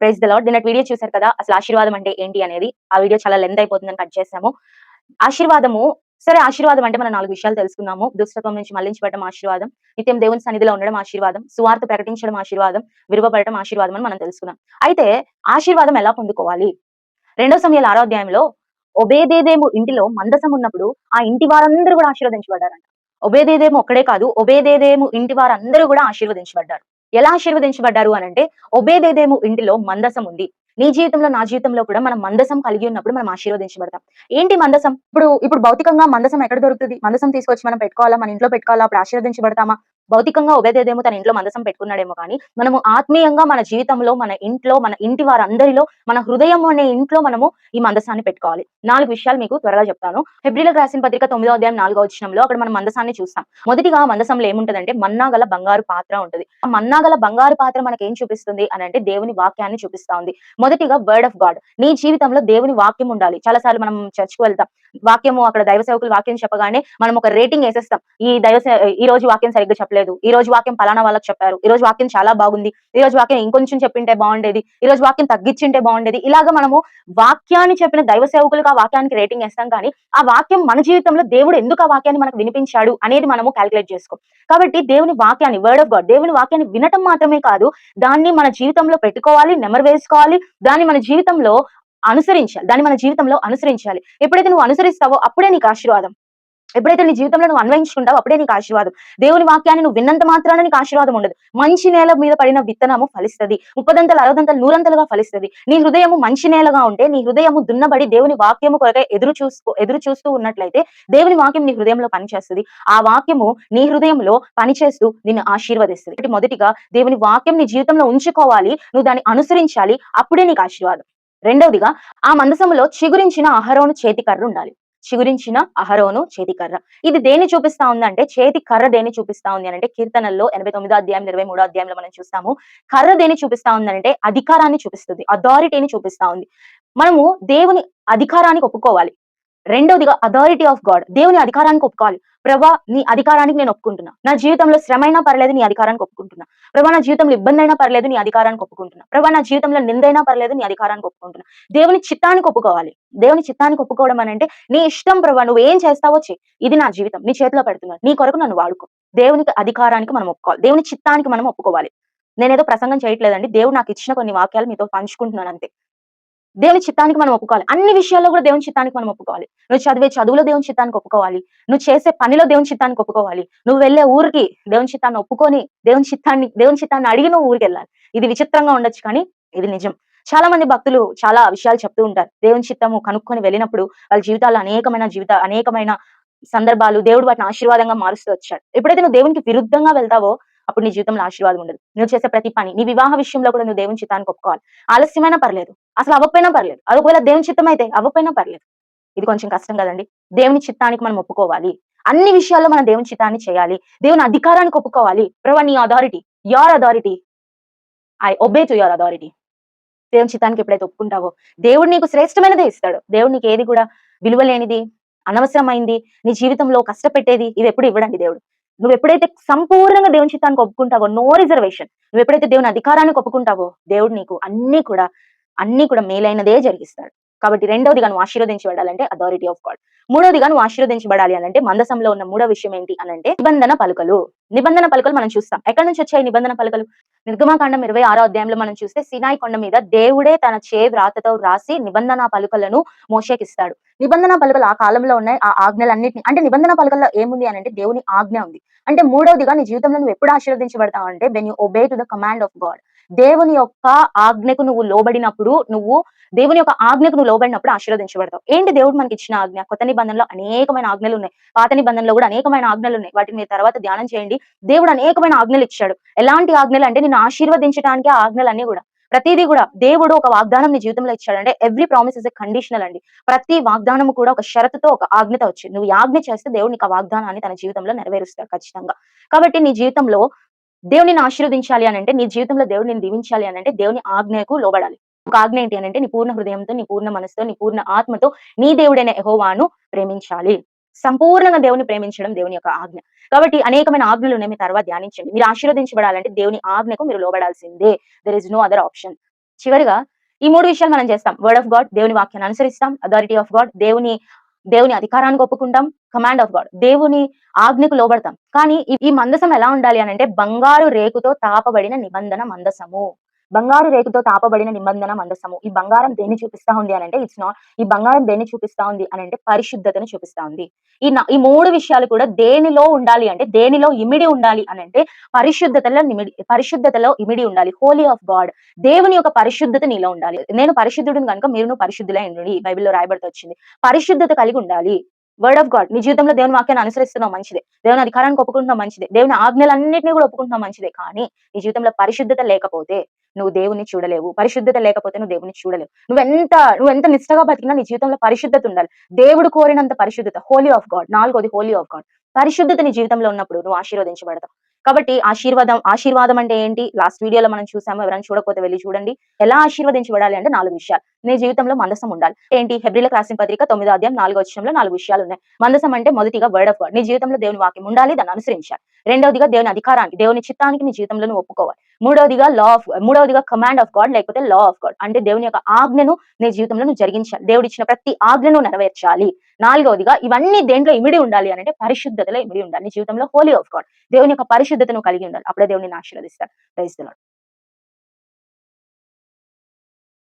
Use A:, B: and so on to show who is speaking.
A: Praise the lord నిన్నటి video చూశారు కదా అసలు ఆశీర్వాదం అంటే ఏంటి అనేది? ఆ వీడియో చాలా లెంత్ అయిపోతుందని కట్ చేసాము ఆశీర్వాదము సరే ఆశీర్వాదం అంటే మనం నాలుగు విషయాలు తెలుసుకున్నాము. దుష్టత్వం నుంచి మళ్ళించబడడం ఆశీర్వాదం నిత్యం దేవుని సన్నిధిలో ఉండడం ఆశీర్వాదం సువార్త ప్రకటించడం ఆశీర్వాదం విరువబడటం ఆశీర్వాదం అని మనం తెలుసుకున్నాం. అయితే ఆశీర్వాదం ఎలా పొందుకోవాలి? రెండో సమయాల ఆరోధ్యాయంలో ఒబేదేదేము ఇంటిలో మందసం ఉన్నప్పుడు ఆ ఇంటి వారందరూ కూడా ఆశీర్వదించబడ్డారంట. ఒబేదేదేము ఒక్కడే కాదు ఒబేదేదేము ఇంటి వారందరూ కూడా ఆశీర్వదించబడ్డారు. ఎలా ఆశీర్వదించబడ్డారు అని అంటే ఒబేదేదేము ఇంటిలో మందసం ఉంది. నీ జీవితంలో నా జీవితంలో కూడా మనం మందసం కలిగి ఉన్నప్పుడు మనం ఆశీర్వదించబడతాం. ఏంటి మందసం? ఇప్పుడు ఇప్పుడు భౌతికంగా మందసం ఎక్కడ దొరుకుతుంది? మందసం తీసుకొచ్చి మనం పెట్టుకోవాలా? మన ఇంట్లో పెట్టుకోవాలా? అప్పుడు ఆశీర్వదించబడతామా? భౌతికంగా ఉభయదేదేమో తన ఇంట్లో మందసం పెట్టుకున్నాడేమో కానీ మనము ఆత్మీయంగా మన జీవితంలో మన ఇంట్లో మన ఇంటి వారందరిలో మన హృదయం అనే ఇంట్లో మనము ఈ మందసాన్ని పెట్టుకోవాలి. నాలుగు విషయాలు మీకు త్వరగా చెప్తాను. ఫిబ్రిలకు రాసిన పత్రిక తొమ్మిదో అధ్యాయం నాలుగో వచ్చినంలో అక్కడ మనం మందసాన్ని చూస్తాం. మొదటిగా మందసంలో ఏముంటదంటే మన్నాగల బంగారు పాత్ర ఉంటుంది. ఆ మన్నాగల బంగారు పాత్ర మనకి ఏం చూపిస్తుంది అని అంటే దేవుని వాక్యాన్ని చూపిస్తా ఉంది. మొదటిగా వర్డ్ ఆఫ్ గాడ్ నీ జీవితంలో దేవుని వాక్యం ఉండాలి. చాలా సార్లు మనం చర్చ్కి వెళ్తాం. వాక్యము అక్కడ దైవ సేవకులు వాక్యం చెప్పగానే మనం ఒక రేటింగ్ వేసేస్తాం. ఈ దైవ ఈ రోజు వాక్యం సరిగ్గా చెప్పలేదు. ఈ రోజు వాక్యం పలానా వాళ్ళకి చెప్పారు. ఈ రోజు వాక్యం చాలా బాగుంది. ఈ రోజు వాక్యం ఇంకొంచెం చెప్పింటే బాగుండేది. ఈ రోజు వాక్యం తగ్గించింటే బాగుండేది. ఇలాగా మనము వాక్యాన్ని చెప్పిన దైవ సేవకులకు ఆ వాక్యానికి రేటింగ్ వేస్తాం కానీ ఆ వాక్యం మన జీవితంలో దేవుడు ఎందుకు ఆ వాక్యాన్ని మనకు వినిపించాడు అనేది మనము క్యాలిక్యులేట్ చేసుకో. కాబట్టి దేవుని వాక్యాన్ని వర్డ్ ఆఫ్ గాడ్ దేవుని వాక్యాన్ని వినటం మాత్రమే కాదు దాన్ని మన జీవితంలో పెట్టుకోవాలి నెమరు వేసుకోవాలి దాన్ని మన జీవితంలో అనుసరించాలి. దాన్ని మన జీవితంలో అనుసరించాలి. ఎప్పుడైతే నువ్వు అనుసరిస్తావో అప్పుడే నీకు ఆశీర్వాదం. ఎప్పుడైతే నీ జీవితంలో నువ్వు అన్వయించుకుంటావో అప్పుడే నీకు ఆశీర్వాదం. దేవుని వాక్యాన్ని నువ్వు విన్నంత మాత్రాన నీకు ఆశీర్వాదం ఉండదు. మంచి నేల మీద పడిన విత్తనము ఫలిస్తది. ముప్పదంతలు అరవదంతలు నూరంతలుగా ఫలిస్తది. నీ హృదయము మంచి నేలగా ఉంటే నీ హృదయము దున్నబడి దేవుని వాక్యము కొరకై ఎదురు చూసుకో ఎదురు చూస్తూ ఉన్నట్లయితే దేవుని వాక్యం నీ హృదయంలో పనిచేస్తుంది. ఆ వాక్యము నీ హృదయంలో పనిచేస్తూ నిన్ను ఆశీర్వదిస్తుంది. మొదటిగా దేవుని వాక్యం నీ జీవితంలో ఉంచుకోవాలి. నువ్వు దాన్ని అనుసరించాలి. అప్పుడే నీకు ఆశీర్వాదం. రెండవదిగా ఆ మందసములో చిగురించిన అహరోను చేతి కర్ర ఉండాలి చిగురించిన అహరోను చేతి కర్ర ఇది దేన్ని చూపిస్తా ఉందంటే చేతి కర్ర దేన్ని చూపిస్తా ఉంది అంటే కీర్తనల్లో ఎనభై తొమ్మిదో అధ్యాయం ఇరవై మూడో అధ్యాయంలో మనం చూస్తాము. కర్ర దేన్ని చూపిస్తా ఉంది అంటే అధికారాన్ని చూపిస్తుంది. అథారిటీని చూపిస్తా ఉంది. మనము దేవుని అధికారానికి ఒప్పుకోవాలి. రెండవదిగా అథారిటీ ఆఫ్ గాడ్ దేవుని అధికారానికి ఒప్పుకోవాలి. ప్రభా నీ అధికారానికి నేను ఒప్పుకుంటున్నా. నా జీవితంలో శ్రమ అయినా పర్లేదు నీ అధికారానికి ఒప్పుకుంటున్నా. ప్రభా నా జీవితంలో ఇబ్బంది అయినా పర్లేదు నీ అధికారానికి ఒప్పుకుంటున్నా. ప్రభా నా జీవితంలో నిందైనా పర్లేదు నీ అధికారానికి ఒప్పుకుంటున్నా. దేవుని చిత్తానికి ఒప్పుకోవాలి. దేవుని చిత్తానికి ఒప్పుకోవడం అని అంటే నీ ఇష్టం ప్రభా నువ్వు ఏం చేస్తావో చెయ్యి ఇది నా జీవితం. నీ చేతిలో పెడుతున్నాను. నీ కొరకు నన్ను వాడుకో. దేవునికి అధికారానికి మనం ఒప్పుకోవాలి. దేవుని చిత్తానికి మనం ఒప్పుకోవాలి. నేనేదో ప్రసంగం చేయట్లేదండి. దేవుడు నాకు ఇచ్చిన కొన్ని వాక్యాలు మీతో పంచుకుంటున్నాను అంతే. దేవుని చిత్తానికి మనం ఒప్పుకోవాలి. అన్ని విషయాల్లో కూడా దేవుని చిత్తానికి మనం ఒప్పుకోవాలి. నువ్వు చదివే చదువులో దేవుని చిత్తానికి ఒప్పుకోవాలి. నువ్వు చేసే పనిలో దేవుని చిత్తానికి ఒప్పుకోవాలి. నువ్వు వెళ్ళే ఊరికి దేవుని చిత్తాన్ని ఒప్పుకొని దేవుని చిత్తాన్ని దేవుని చిత్తాన్ని అడిగి నువ్వు ఊరికి వెళ్ళాలి. ఇది విచిత్రంగా ఉండొచ్చు కానీ ఇది నిజం. చాలా మంది భక్తులు చాలా విషయాలు చెప్తూ ఉంటారు. దేవుని చిత్తము కనుక్కొని వెళ్ళినప్పుడు వాళ్ళ జీవితాల్లో అనేకమైన జీవిత అనేకమైన సందర్భాలు దేవుడు వాటిని ఆశీర్వాదంగా మారుస్తూ వచ్చాడు. ఎప్పుడైతే నువ్వు దేవునికి విరుద్ధంగా వెళ్తావో అప్పుడు నీ జీవితంలో ఆశీర్వాదం ఉండదు. నువ్వు చేసే ప్రతి పని నీ వివాహ విషయంలో కూడా నువ్వు దేవుని చిత్తానికి ఒప్పుకోవాలి. ఆలస్యమైనా పర్లేదు. అసలు అవ్వకపోయినా పర్లేదు. అది ఒకవేళ దేవుని చిత్తం అయితే అవ్వకపోయినా పర్లేదు. ఇది కొంచెం కష్టం కదండి. దేవుని చిత్తానికి మనం ఒప్పుకోవాలి. అన్ని విషయాల్లో మనం దేవుని చిత్తాన్ని చేయాలి. దేవుని అధికారానికి ఒప్పుకోవాలి. ప్రభా నీ authority your authority I obey to your authority దేవుని చిత్తానికి ఎప్పుడైతే ఒప్పుకుంటావో దేవుడు నీకు శ్రేష్టమైనదే ఇస్తాడు. దేవుడు నీకు ఏది కూడా విలువలేనిది అనవసరమైంది నీ జీవితంలో కష్టపెట్టేది ఇది ఎప్పుడు ఇవ్వడండి దేవుడు. నువ్వు ఎప్పుడైతే సంపూర్ణంగా దేవుని చిత్తానికి ఒప్పుకుంటావో నో రిజర్వేషన్ నువ్వు ఎప్పుడైతే దేవుని అధికారానికి ఒప్పుకుంటావో దేవుడు నీకు అన్ని కూడా అన్ని కూడా మేలైనదే జరిగిస్తాడు. కాబట్టి రెండవదిగా నువ్వు ఆశీర్వదించబడాలంటే అథారిటీ ఆఫ్ గాడ్ మూడవదిగా నువ్వు ఆశీర్వదించబడాలి అనంటే మందసంలో ఉన్న మూడో విషయం ఏంటి అనంటే నిబంధన పలుకలు. నిబంధన పలుకలు మనం చూస్తాం. ఎక్కడి నుంచి వచ్చాయి నిబంధన పలుకలు? నిర్గమాకాండం ఇరవై ఆరో అధ్యాయంలో మనం చూస్తే సినాయి కొండ మీద దేవుడే తన చే వ్రాతతో రాసి నిబంధన పలుకలను మోషేకిస్తాడు. నిబంధన పలుకలు ఆ కాలంలో ఉన్నాయి. ఆ ఆజ్ఞలన్నింటినీ అంటే నిబంధన పలుకల్లో ఏముంది అని అంటే దేవుని ఆజ్ఞ ఉంది. అంటే మూడవదిగా నీ జీవితంలో నువ్వు ఎప్పుడు ఆశీర్వదించబడతావు అంటే when you obey to the command of God దేవుని యొక్క ఆజ్ఞకు నువ్వు లోబడినప్పుడు నువ్వు దేవుని యొక్క ఆజ్ఞకు నువ్వు లోబడినప్పుడు ఆశీర్వదించబడతావు. ఏంటి దేవుడు మనకి ఇచ్చిన ఆజ్ఞ? కొత్త నిబంధనలో అనేకమైన ఆజ్ఞలు ఉన్నాయి. పాత నిబంధనలో కూడా అనేకమైన ఆజ్ఞలు ఉన్నాయి. వాటిని మీరు తర్వాత ధ్యానం చేయండి. దేవుడు అనేకమైన ఆజ్ఞలు ఇచ్చాడు. ఎలాంటి ఆజ్ఞలు అంటే నేను ఆశీర్వదించడానికి ఆ ఆజ్ఞలన్నీ కూడా. ప్రతిదీ కూడా దేవుడు ఒక వాగ్దానం నీ జీవితంలో ఇచ్చాడు. అంటే every promise is a conditional అండి. ప్రతి వాగ్దానం కూడా ఒక షరతుతో ఒక ఆజ్ఞత వచ్చింది. నువ్వు ఆజ్ఞ చేస్తే దేవుడు నీకు ఆ వాగ్దానాన్ని తన జీవితంలో నెరవేరుస్తాడు ఖచ్చితంగా. కాబట్టి నీ జీవితంలో దేవుడిని ఆశీర్వదించాలి అని అంటే నీ జీవితంలో దేవుడు నేను దీవించాలి అని అంటే దేవుని ఆజ్ఞకు లోబడాలి. ఒక ఆజ్ఞ ఏంటి అని అంటే నీ పూర్ణ హృదయంతో నీ పూర్ణ మనసుతో నీ పూర్ణ ఆత్మతో నీ దేవుడైన యెహోవాను ప్రేమించాలి. సంపూర్ణంగా దేవుని ప్రేమించడం దేవుని యొక్క ఆజ్ఞ. కాబట్టి అనేకమైన ఆజ్ఞలు ఉన్నాయి. మీ తర్వాత ధ్యానించండి. మీరు ఆశీర్వదించబడాలంటే దేవుని ఆజ్ఞకు మీరు లోబడాల్సిందే. There is no other option చివరిగా ఈ మూడు విషయాలు మనం చేస్తాం. వర్డ్ ఆఫ్ గాడ్ దేవుని వాక్యాన్ని అనుసరిస్తాం. అథారిటీ ఆఫ్ గాడ్ దేవుని దేవుని అధికారానికి ఒప్పుకుంటాం కమాండ్ ఆఫ్ గాడ్ దేవుని ఆజ్ఞకు లోబడతాం. కానీ ఈ- ఈ మందసం ఎలా ఉండాలి అని అంటే బంగారు రేకుతో తాపబడిన నిబంధన మందసము. బంగారు రేకుతో తాపబడిన నిబంధన మందసము. ఈ బంగారం దేన్ని చూపిస్తా ఉంది అని అంటే ఇట్స్ నాట్ ఈ బంగారం దేన్ని చూపిస్తా ఉంది అని అంటే పరిశుద్ధతను చూపిస్తా ఉంది. ఈ ఈ మూడు విషయాలు కూడా దేనిలో ఉండాలి అంటే దేనిలో ఇమిడి ఉండాలి అని అంటే పరిశుద్ధతలో నిమిడి పరిశుద్ధతలో ఇమిడి ఉండాలి. హోలీ ఆఫ్ గాడ్ దేవుని యొక్క పరిశుద్ధత నీలో ఉండాలి. నేను పరిశుద్ధుడిని కనుక మీరు పరిశుద్ధులై ఉండండి. బైబిల్లో రాయబడుతూ వచ్చింది. పరిశుద్ధత కలిగి ఉండాలి. వర్డ్ ఆఫ్ గాడ్ నీ జీవితంలో దేవుని వాక్యాన్ని అనుసరిస్తున్నావు మంచిదే. దేవుని అధికారానికి ఒప్పుకుంటున్నావు మంచిదే. దేవుని ఆజ్ఞలన్నింటినీ కూడా ఒప్పుకుంటున్నావు మంచిదే. కానీ నీ జీవితంలో పరిశుద్ధత లేకపోతే నువ్వు దేవుని చూడలేవు. పరిశుద్ధత లేకపోతే నువ్వు దేవుని చూడలేవు. నువ్వెంత నువ్వెంత నిష్ఠగా బతికినా నీ జీవితంలో పరిశుద్ధత ఉండాలి. దేవుడు కోరినంత పరిశుద్ధత. హోలీ ఆఫ్ గాడ్ నాలుగోది హోలీ ఆఫ్ గాడ్ పరిశుద్ధత నీ జీవితంలో ఉన్నప్పుడు నువ్వు ఆశీర్వదించబడతావు. కాబట్టి ఆశీర్వాదం ఆశీర్వాదం అంటే ఏంటి? లాస్ట్ వీడియోలో మనం చూసాము. ఎవరైనా చూడకపోతే వెళ్ళి చూడండి. ఎలా ఆశీర్వదించబడాలి అంటే నాలుగు విషయాలు. నీ జీవితంలో మందసం ఉండాలి. ఏంటి? హెబ్రిలకు రాసిన పత్రిక తొమ్మిదో అధ్యాయం నాలుగో విషయంలో నాలుగు విషయాలు ఉన్నాయి. మందసం అంటే మొదటిగా వర్డ్ ఆఫ్ గాడ్ నీ జీవితంలో దేవుని వాక్యం ఉండాలి దాన్ని అనుసరించాలి. రెండవదిగా దేవుని అధికారానికి దేవుని చిత్తానికి నీ జీవితంలో ఒప్పుకోవాలి. మూడవదిగా లా ఆఫ్ మూడవదిగా కమాండ్ ఆఫ్ గాడ్ లేకపోతే లా ఆఫ్ గాడ్ అంటే దేవుని యొక్క ఆజ్ఞను నీ జీవితంలో నువ్వు జరిగించాలి. దేవుడు ఇచ్చిన ప్రతి ఆజ్ఞను నెరవేర్చాలి. నాలుగవదిగా ఇవన్నీ దేంట్లో ఇమిడి ఉండాలి అంటే పరిశుద్ధతలో ఇమిడి ఉండాలి. నీ జీవితంలో హోలీ ఆఫ్ గాడ్ దేవుని యొక్క పరిశుద్ధతను కలిగి ఉండాలి. అప్పుడే దేవుని ఆశీర్వదిస్తారు ప్రైజ్